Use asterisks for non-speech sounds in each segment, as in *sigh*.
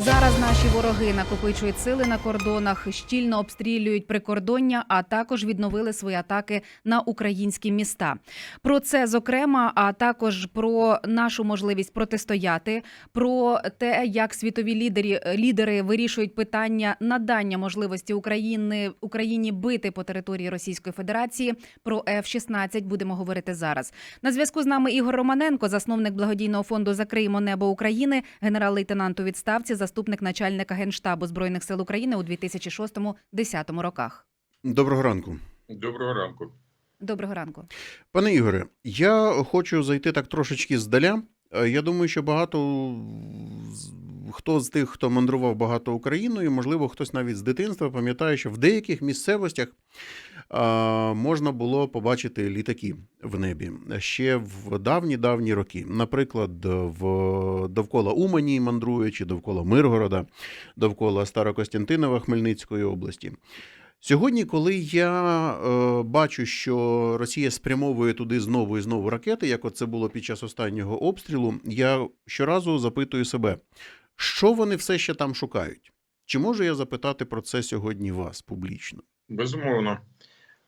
Зараз наші вороги накопичують сили на кордонах, щільно обстрілюють прикордоння, а також відновили свої атаки на українські міста. Про це зокрема, а також про нашу можливість протистояти, про те, як світові лідери, лідери вирішують питання надання можливості України Україні бити по території Російської Федерації. Про F-16 будемо говорити зараз. На зв'язку з нами Ігор Романенко, засновник благодійного фонду Закриємо небо України, генерал-лейтенант у відставці, заступник начальника генштабу збройних сил України у 2006-2010 роках. Доброго ранку. Доброго ранку. Доброго ранку. Пане Ігоре, я хочу зайти так трошечки здаля. Е, Я думаю, що багато хто з тих, хто мандрував багато Україною, можливо, хтось навіть з дитинства пам'ятає, що в деяких місцевостях можна було побачити літаки в небі ще в давні-давні роки. Наприклад, в довкола Умані мандруючи, довкола Миргорода, довкола Старокостянтинова Хмельницької області. Сьогодні, коли я е, бачу, що Росія спрямовує туди знову і знову ракети, як це було під час останнього обстрілу, я щоразу запитую себе, що вони все ще там шукають? Чи можу я запитати про це сьогодні вас публічно? Безумовно.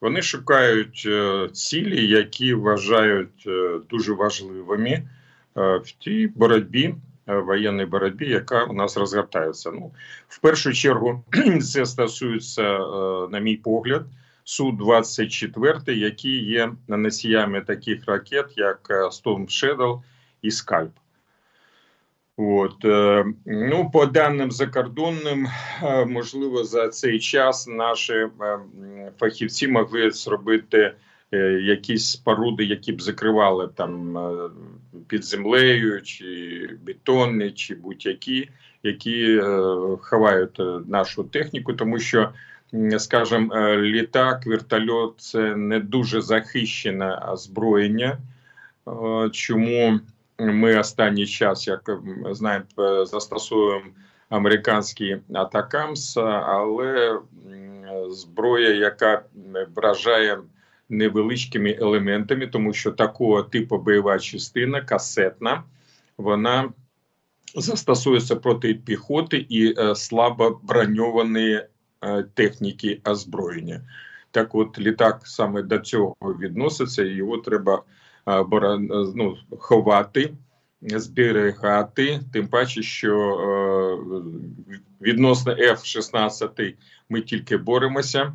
Вони шукають е, цілі, які вважають е, дуже важливими е, в тій боротьбі, воєнній боротьбі, яка у нас розгортається. Ну, в першу чергу, *clears throat* це стосується, на мій погляд, Су-24, які є носіями таких ракет, як Storm Shadow і Скальп. От, е, ну, по даним закордонним, е, можливо, за цей час наші е, фахівці могли зробити якісь споруди, які б закривали там під землею, чи бетонні, чи будь-які, які ховають нашу техніку, тому що, м, скажімо, е, літак, вертольот це не дуже захищене озброєння. Чому ми останній час, як м, знаємо, е, застосовуємо американський атакамс, але зброя, яка вражає невеличкими елементами, тому що такого типу бойова частина, касетна, вона застосується проти піхоти і е, слабо броньованої е, техніки озброєння. Так от літак саме до цього відноситься, і його треба ну, ховати, зберігати. Тим паче, що е, відносно F-16 ми тільки боремося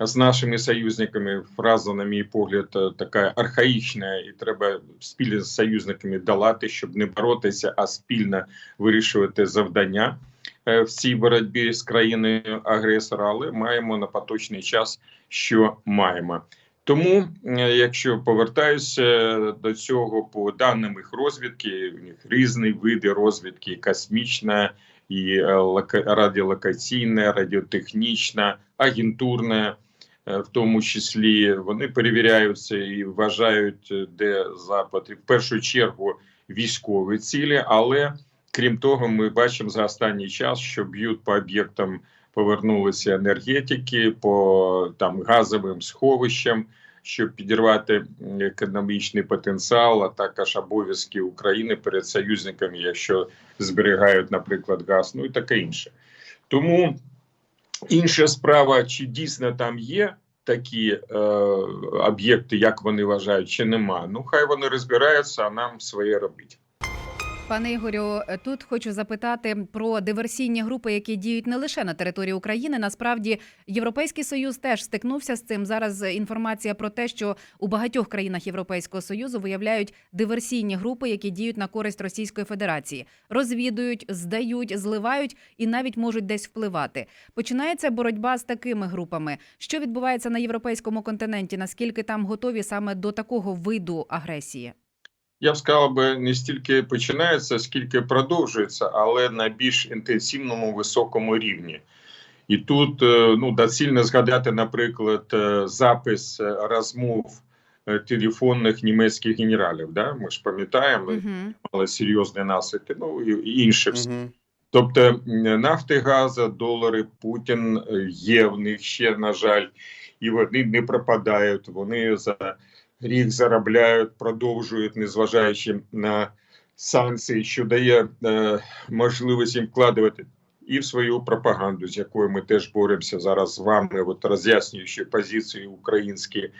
з нашими союзниками. Фраза, на мій погляд, е, така архаїчна, і треба спільно з союзниками долати, щоб не боротися, а спільно вирішувати завдання е, в цій боротьбі з країною агресора. Але маємо на поточний час, що маємо. Тому, е, якщо повертаюся до цього, по даним їх розвідки, у них різні види розвідки: космічна, і е, радіолокаційна, радіотехнічна, агентурна, е, в тому числі вони перевіряються і вважають, де запад, в першу чергу військові цілі. Але крім того, ми бачимо за останній час, що б'ють по об'єктам повернулися енергетики по там газовим сховищам, щоб підірвати економічний потенціал, а також обов'язки України перед союзниками, якщо зберігають, наприклад, газ, ну і таке інше. Тому інша справа, чи дійсно там є такі е, об'єкти, як вони вважають, чи нема. Ну хай вони розбираються, а нам своє робить. Пане Ігорю, тут хочу запитати про диверсійні групи, які діють не лише на території України. Насправді, Європейський Союз теж стикнувся з цим. Зараз інформація про те, що у багатьох країнах Європейського союзу виявляють диверсійні групи, які діють на користь Російської Федерації, розвідують, здають, зливають і навіть можуть десь впливати. Починається боротьба з такими групами. Що відбувається на європейському континенті? Наскільки там готові саме до такого виду агресії? Я б сказав би не стільки починається, скільки продовжується, але на більш інтенсивному високому рівні. І тут е, ну доцільно згадати, наприклад, е, запис е, розмов телефонних німецьких генералів. Да? Ми ж пам'ятаємо, Угу. мали серйозні наслідки, ну і інше все. Угу. Тобто нафти, газа, долари, Путін є в них ще, на жаль, і вони не пропадають. Вони за рік заробляють, продовжують, незважаючи на санкцій, що дає е, можливість їм вкладувати і в свою пропаганду, з якою ми теж боремося зараз з вами, от роз'яснюючи позиції українські,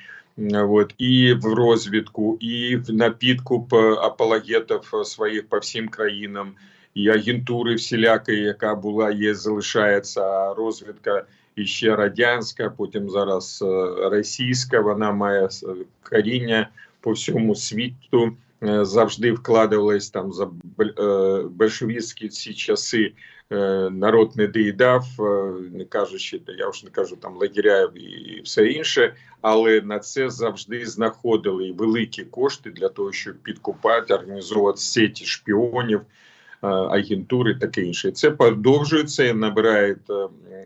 от, і в розвідку, і на підкуп е, апологетів е, своїх по всім країнам, і агентури всілякої, яка була, є, залишається розвідка і ще радянська, потім зараз е, російська. Вона має коріння по всьому світу. Е, Завжди вкладувались там за е, большевістські ці часи. Народ не доїдав, не кажучи, я вже не кажу там лагеря і все інше, але на це завжди знаходили великі кошти для того, щоб підкупати, організовувати сеті шпіонів, агентури, таке інше. Це продовжується і набирає е,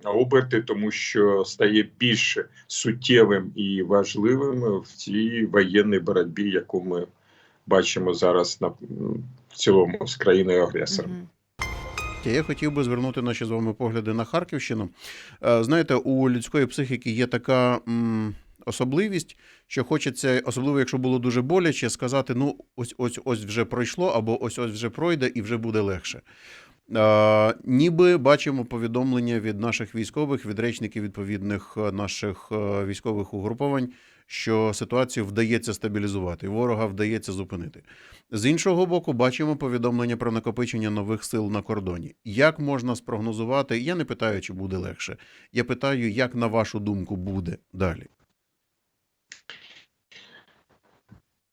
оберти, тому що стає більш суттєвим і важливим в цій воєнній боротьбі, яку ми бачимо зараз на в цілому з країною агресором. Я хотів би звернути наші з вами погляди на Харківщину. Е, Знаєте, у людської психіки є така м, особливість, що хочеться, особливо якщо було дуже боляче, сказати: ну, ось ось ось вже пройшло, або ось ось вже пройде, і вже буде легше. Е, ніби бачимо повідомлення від наших військових, від речників відповідних е, наших е, військових угруповань, що ситуацію вдається стабілізувати, ворога вдається зупинити. З іншого боку, бачимо повідомлення про накопичення нових сил на кордоні. Як можна спрогнозувати? Я не питаю, чи буде легше. Я питаю, як на вашу думку буде далі.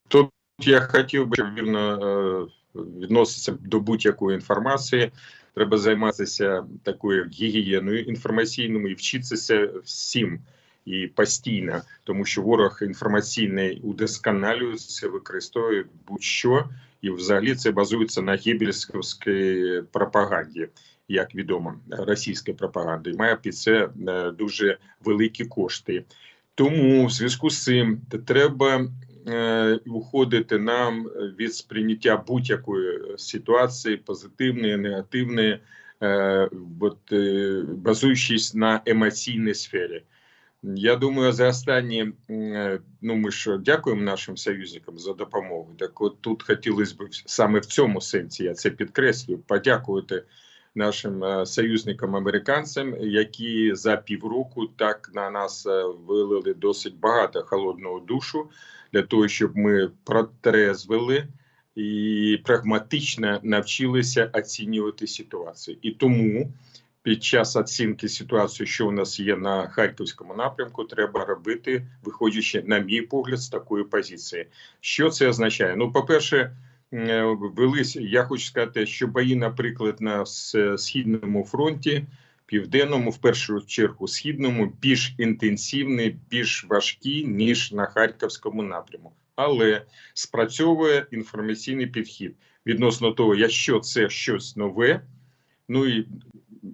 Тут я хотів би, вірно е, відноситися до будь-якої інформації. Треба займатися такою гігієною інформаційною і вчитися всім і постійно, тому що ворог інформаційний удосконалюється, використовує будь-що, і взагалі це базується на гебельській пропаганді, як відомо, російської пропаганди. Має під це е, дуже великі кошти. Тому в зв'язку з цим треба е, уходити нам від сприйняття будь-якої ситуації, позитивної, негативної, е, от, е, базуючись на емоційній сфері. Я думаю, за останні е, ну ми ж дякуємо нашим союзникам за допомогу. Так, от тут хотілося б саме в цьому сенсі, я це підкреслюю, подякувати нашим е, союзникам американцям, які за півроку так на нас е, вилили досить багато холодного душу для того, щоб ми протрезвили і прагматично навчилися оцінювати ситуацію. І тому під час оцінки ситуації, що у нас є на харківському напрямку, треба робити, виходячи, на мій погляд, з такої позиції. Що це означає? Ну, по-перше, е, велись, я хочу сказати, що бої, наприклад, на східному фронті, південному, в першу чергу, східному, більш інтенсивні, більш важкі, ніж на харківському напрямку. Але спрацьовує інформаційний підхід відносно того, якщо це щось нове, ну і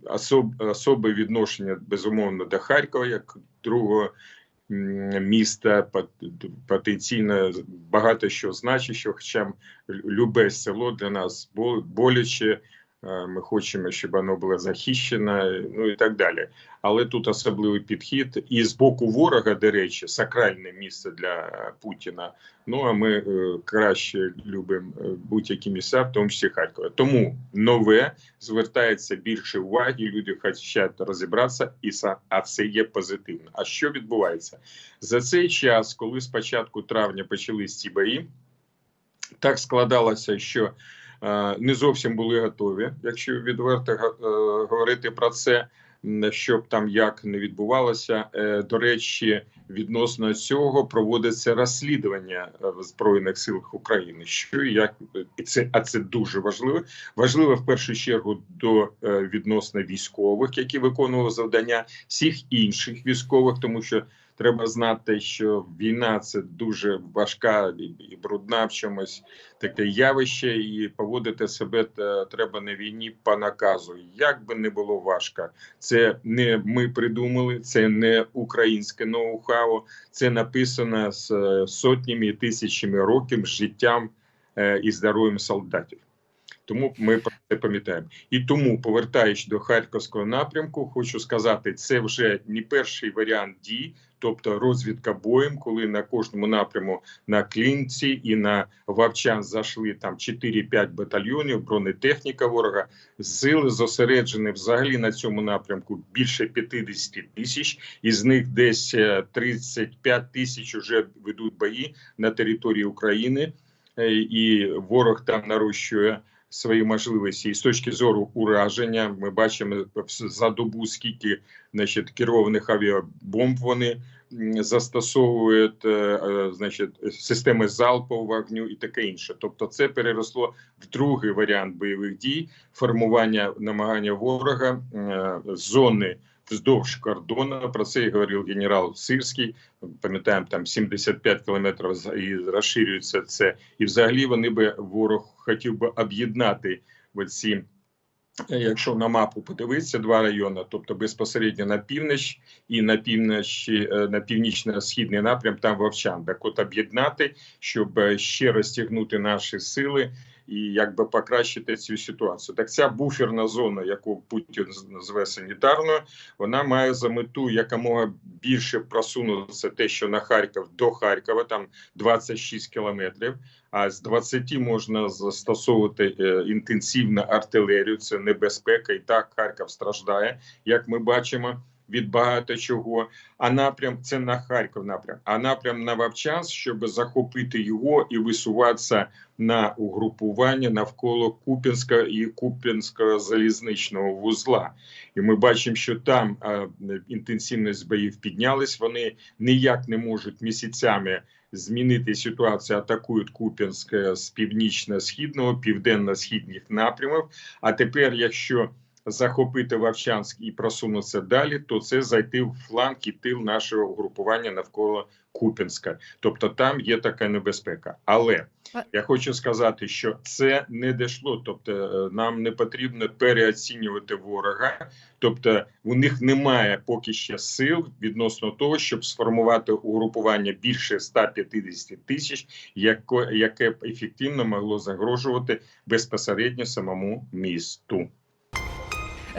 особ, особе відношення безумовно до Харкова як другого міста, пот- потенційно багато що значить, що хоча любе село для нас бо- боляче. Е, Ми хочемо, щоб воно було захищено, ну і так далі. Але тут особливий підхід, і з боку ворога, до речі, сакральне місце для Путіна. Ну а ми е, краще любимо е, будь-які місця, в тому числі Харкова. Тому нове звертається більше уваги. Люди хочуть розібратися, і а це є позитивно. А що відбувається за цей час, коли з початку травня почались ці бої, так складалося, що не зовсім були готові, якщо відверто е, говорити про це. Щоб там як не відбувалося, Е, до речі, відносно цього проводиться розслідування е, в збройних силах України. Що як і це, а це дуже важливо. Важливо в першу чергу до е, відносно військових, які виконували завдання, всіх інших військових, тому що треба знати, що війна це дуже важка і, брудна в чомусь таке явище, і поводити себе е, треба на війні по наказу. Як би не було важко, це не ми придумали, це не українське ноу-хау, це написано з е, сотнями і тисячами років життям е, і здоров'ям солдатів. Тому ми про це пам'ятаємо. І тому, повертаючись до харківського напрямку, хочу сказати, це вже не перший варіант дій, тобто розвідка боєм, коли на кожному напряму на Клінці і на Вовчан зайшли там 4-5 батальйонів, бронетехніка ворога. Сили зосереджені взагалі на цьому напрямку більше 50 тисяч, із них десь е, 35 тисяч вже ведуть бої на території України, Е, і ворог там нарощує свої можливості. І з точки зору ураження, ми бачимо за добу, скільки значить, керованих авіабомб вони застосовують, е, е, значить, системи залпового вогню і таке інше. Тобто, це переросло в другий варіант бойових дій, формування намагання ворога е, зони. Вздовж кордону про це і говорив генерал Сирський. Пам'ятаємо, там 75 кілометрів і розширюється це. І взагалі вони би ворог хотів би об'єднати оці, е, якщо на мапу подивитися, два райони, тобто безпосередньо на північ і на північ, е, на північно-східний напрям, там Вовчан. Так от об'єднати, щоб е, ще розтягнути наші сили і якби покращити цю ситуацію. Так ця буферна зона, яку Путін назве санітарною, вона має за мету якомога більше просунутися те, що на Харків до Харкова, там 26 кілометрів. А з 20 можна застосовувати е, інтенсивну артилерію. Це небезпека, і так Харків страждає, як ми бачимо. Від багато чого, а напрям це на Харків напрям, а напрям на Вовчанськ, щоб захопити його і висуватися на угрупування навколо Куп'янська і Куп'янського залізничного вузла. І ми бачимо, що там а, інтенсивність боїв піднялась. Вони ніяк не можуть місяцями змінити ситуацію. Атакують Куп'янськ з північно-східного, південно-східних напрямів. А тепер, якщо захопити Вовчанськ і просунутися далі, то це зайти в фланг і тил нашого угрупування навколо Куп'янська. Тобто там є така небезпека. Але я хочу сказати, що це не дійшло. Тобто е, нам не потрібно переоцінювати ворога. Тобто у них немає поки ще сил відносно того, щоб сформувати угрупування більше 150 тисяч, яке б ефективно могло загрожувати безпосередньо самому місту.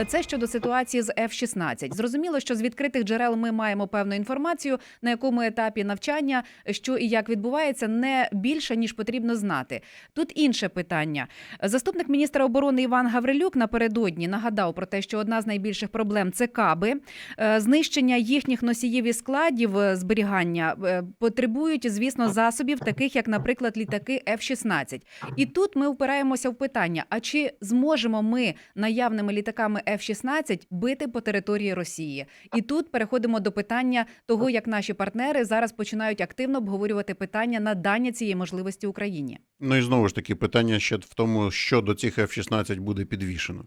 Це щодо ситуації з F-16. Зрозуміло, що з відкритих джерел ми маємо певну інформацію, на якому етапі навчання, що і як відбувається, не більше ніж потрібно знати. Тут інше питання. Заступник міністра оборони Іван Гаврилюк напередодні нагадав про те, що одна з найбільших проблем це каби, Е, знищення їхніх носіїв і складів е, зберігання е, потребують, звісно, засобів, таких як, наприклад, літаки F-16. І тут ми впираємося в питання: а чи зможемо ми наявними літаками F-16 бити по території Росії? І тут переходимо до питання того, як наші партнери зараз починають активно обговорювати питання надання цієї можливості Україні. Ну і знову ж таки, питання ще в тому, що до цих F-16 буде підвішено.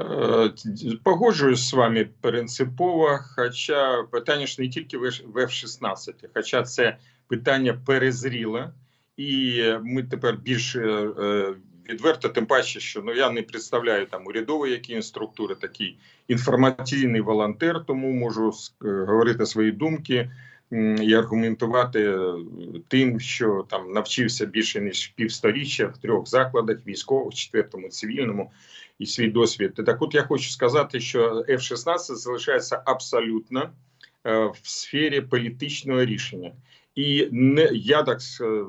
Е, Погоджуюсь з вами принципово, хоча питання ж не тільки в F-16, хоча це питання перезріле, і ми тепер більш е, відверто, тим паче, що ну я не представляю там урядові які структури, такий інформаційний волонтер, тому можу говорити свої думки і аргументувати е, тим, що там навчився більше ніж півсторіччя в трьох закладах військових, четвертому цивільному і свій досвід. Так, от я хочу сказати, що F-16 залишається абсолютно е, в сфері політичного рішення. І не я так е,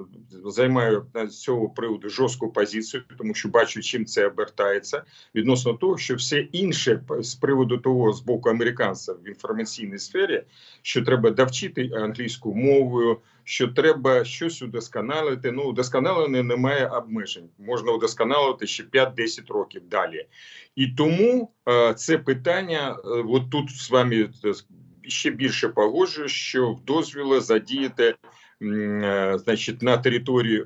займаю з цього приводу жорстку позицію, тому що бачу, чим це обертається відносно того, що все інше з приводу того з боку американців в інформаційній сфері, що треба довчити англійську мовою, що треба щось удосконалити. Ну, удосконалення немає обмежень. Можна удосконалити ще 5-10 років далі. І тому е, це питання, е, от тут з вами ще більше погоджуюсь, що в дозвіли задіяти е, значить, на території, е,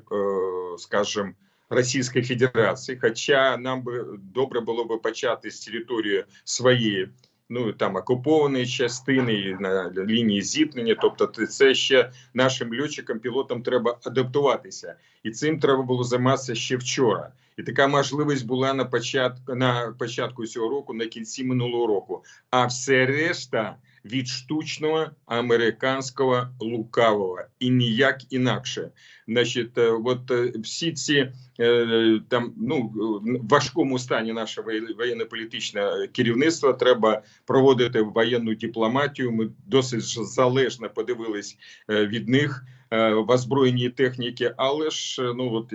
скажімо, Російської Федерації, хоча нам би добре було би почати з території своєї, ну там окупованої частини на лінії зіткнення. Тобто, це ще нашим льотчикам, пілотам треба адаптуватися, і цим треба було займатися ще вчора. І така можливість була на початку на початку цього року, на кінці минулого року. А все решта від штучного американського лукавого і ніяк інакше. Значить, е, от е, всі ці е, там ну в важкому стані наше воєнно-політичне керівництво треба проводити воєнну дипломатію. Ми досить залежно подивились від них в озброєній техніки, але ж ну от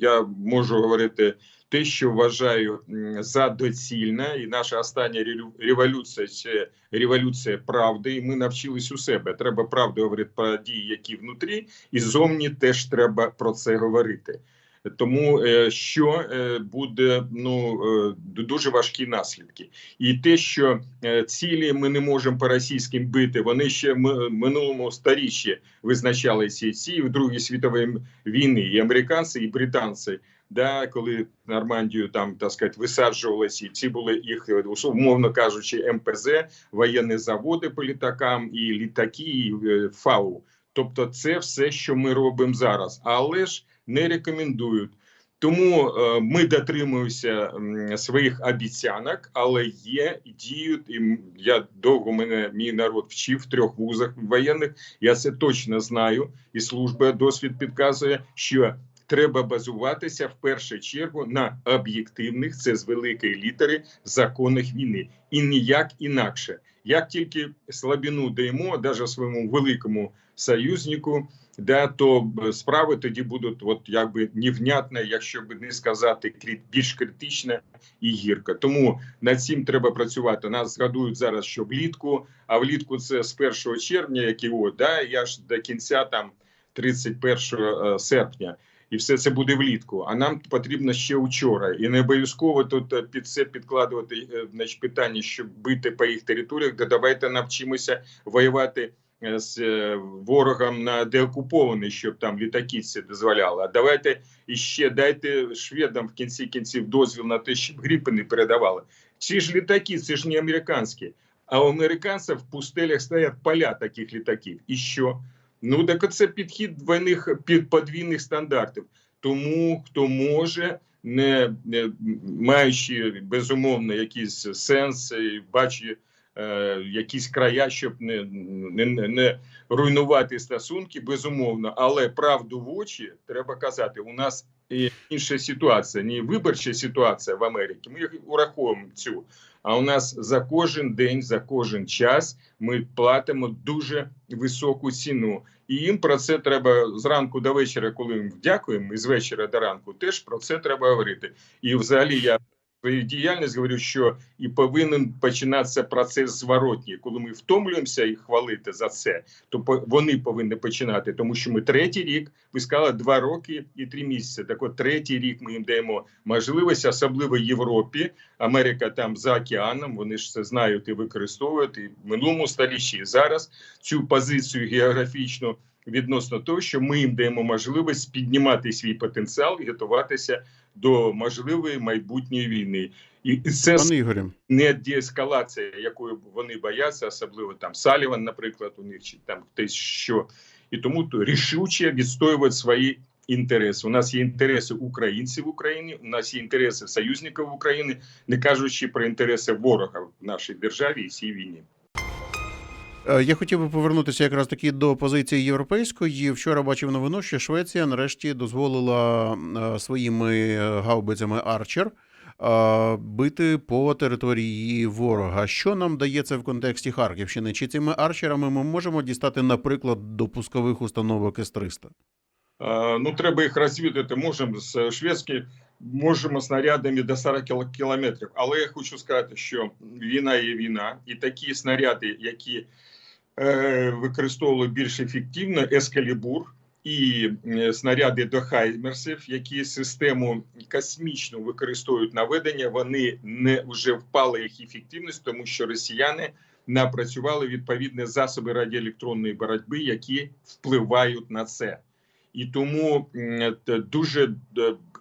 я можу говорити те, що вважаю за доцільне, і наша остання революція це революція правди. І ми навчились у себе. Треба правду говорити про дії, які внутрі, і зовні теж треба про це говорити. Тому е, що е, буде ну е, дуже важкі наслідки, і те, що цілі ми не можемо по російським бити, вони ще в минулому сторіччі визначали ці ці в Другій світовій війни, і американці, і британці. Да, коли Нормандію там так сказати, висаджувалися, і ці були їх е, умовно кажучи, МПЗ, воєнні заводи по літакам, і літаки, і е, ФАУ. Тобто, це все, що ми робимо зараз, але ж не рекомендують. Тому е, ми дотримуємося своїх обіцянок, але є діють. І я довго мене мій народ вчив в трьох вузах воєнних. Я це точно знаю, і служба досвід підказує, що треба базуватися в першу чергу на об'єктивних, це з великої літери, законах війни, і ніяк інакше. Як тільки слабіну даємо, навіть своєму великому союзнику, да, то е, справи тоді будуть от якби невнятне, якщо би не сказати більш критичне і гірко. Тому над цим треба працювати. Нас згадують зараз, що влітку, а влітку це з 1 червня, як і от, да, я ж до кінця там 31 серпня. І все це буде влітку. А нам потрібно ще вчора. І не обов'язково тут е, під це підкладувати е, значить, питання, щоб бити по їх територіях. Да давайте навчимося воювати е, з ворогом на деокупований, щоб там літаки це дозволяли. А давайте іще дайте шведам в кінці кінців дозвіл на те, щоб гріпи не передавали. Ці ж літаки, це ж не американські. А у американців в пустелях стоять поля таких літаків. І що? Ну так це підхід двойних під подвійних стандартів. Тому хто може, не, не маючи безумовно якийсь сенс, і бачить е, якісь края, щоб не, не, не- руйнувати стосунки, безумовно, але правду в очі треба казати. У нас інша ситуація, не виборча ситуація в Америці. Ми ураховуємо цю. А у нас за кожен день, за кожен час ми платимо дуже високу ціну. І їм про це треба зранку до вечора, коли їм дякуємо, і з вечора до ранку теж про це треба говорити. І взагалі я свою діяльність говорю, що і повинен починатися процес зворотній. Коли ми втомлюємося їх хвалити за це, то вони повинні починати, тому що ми третій рік, ви сказали, два роки і три місяці. Так от третій рік ми їм даємо можливість, особливо Європі. Америка там за океаном, вони ж це знають і використовують і в минулому столітті, і зараз цю позицію географічну відносно того, що ми їм даємо можливість піднімати свій потенціал і готуватися до можливої майбутньої війни. І це не деескалація, якою вони бояться, особливо там Саліван, наприклад, у них чи там хтось що. І тому то рішуче відстоювати свої інтереси. У нас є інтереси українців в Україні, у нас є інтереси союзників України, не кажучи про інтереси ворога в нашій державі і цій війні. Е, Я хотів би повернутися якраз таки до позиції європейської. Вчора бачив новину, що Швеція нарешті дозволила е, своїми е, гаубицями Арчер бити по території ворога. Що нам дає це в контексті Харківщини? Чи цими арчерами ми можемо дістати, наприклад, до пускових установок С-300? Е, Ну, треба їх розвідати. Можемо з шведські, можемо снарядами до 40 кілометрів. Але я хочу сказати, що війна є війна, і такі снаряди, які е, використовували більш ефективно, ескалібур. І е, снаряди до Хаймерсів, які систему космічну використовують наведення, вони не вже впали їх ефективність, тому що росіяни напрацювали відповідні засоби радіоелектронної боротьби, які впливають на це. І тому дуже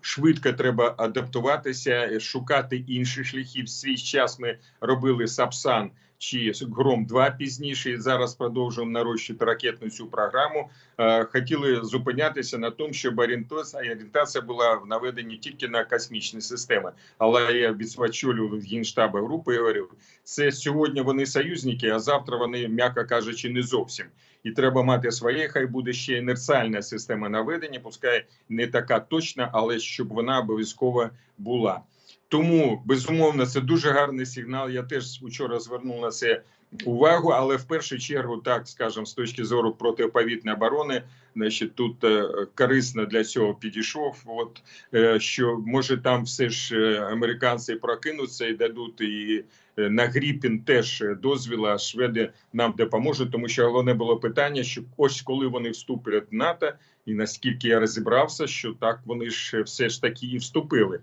швидко треба адаптуватися, шукати інші шляхи. В свій час ми робили Сапсан чи Гром 2 пізніше. І зараз продовжуємо нарощувати ракетну цю програму. Е, Хотіли зупинятися на тому, щоб орієнтація була в наведенні тільки на космічні системи. Але я відсвачулював генштаби групи і говорив, це сьогодні вони союзники, а завтра вони, м'яко кажучи, не зовсім. І треба мати своє, хай буде ще інерціальна система наведення, пускай не така точна, але щоб вона обов'язково була. Тому безумовно це дуже гарний сигнал. Я теж вчора звернув на це увагу, але в першу чергу, так скажемо, з точки зору протиповітної оборони, значить, тут е, корисно для цього підійшов. От е, що може там все ж е, американці прокинуться і дадуть і на Гріпін теж е, дозвіл, а шведи нам допоможуть, тому що головне було питання, що ось коли вони вступлять в НАТО, і наскільки я розібрався, що так вони ж все ж таки і вступили.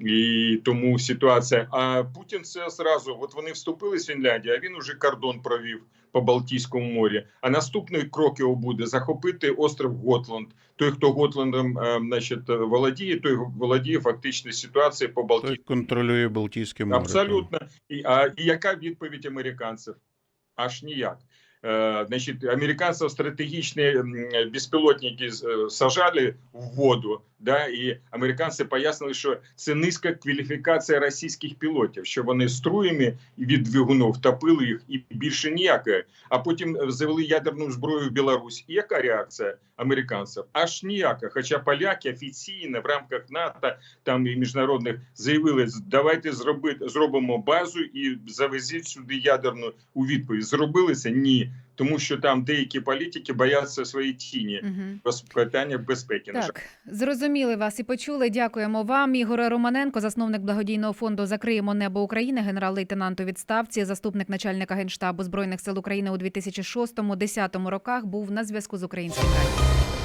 І тому ситуація. А Путін це зразу. От вони вступили з Фінляндії, а він уже кордон провів по Балтійському морі. А наступний крок його буде захопити остров Готланд. Той, хто Готландом е, значить, володіє, той володіє фактично ситуацією по Той Балтійському. контролює Балтійське море. Абсолютно. І, а, і яка відповідь американців? Аж ніяк. Е, значить, американців стратегічні безпілотники е, сажали в воду, да, і американці пояснили, що це низька кваліфікація російських пілотів, що вони струями від двигунів топили їх і більше ніякої. А потім е, завели ядерну зброю в Білорусь. І яка реакція американців? Аж ніяка. Хоча поляки офіційно в рамках НАТО там і міжнародних заявили, давайте зробити зробимо базу і завезіть сюди ядерну у відповідь. Зробили це? Ні, тому що там деякі політики бояться своєї тіні. угу. Питання безпеки. жаль. Так, зрозуміли вас і почули. Дякуємо вам. Ігор Романенко, засновник благодійного фонду Закриємо небо України, генерал-лейтенант у відставці, заступник начальника генштабу збройних сил України у 2006-2010 роках. Був на зв'язку з українським радіо.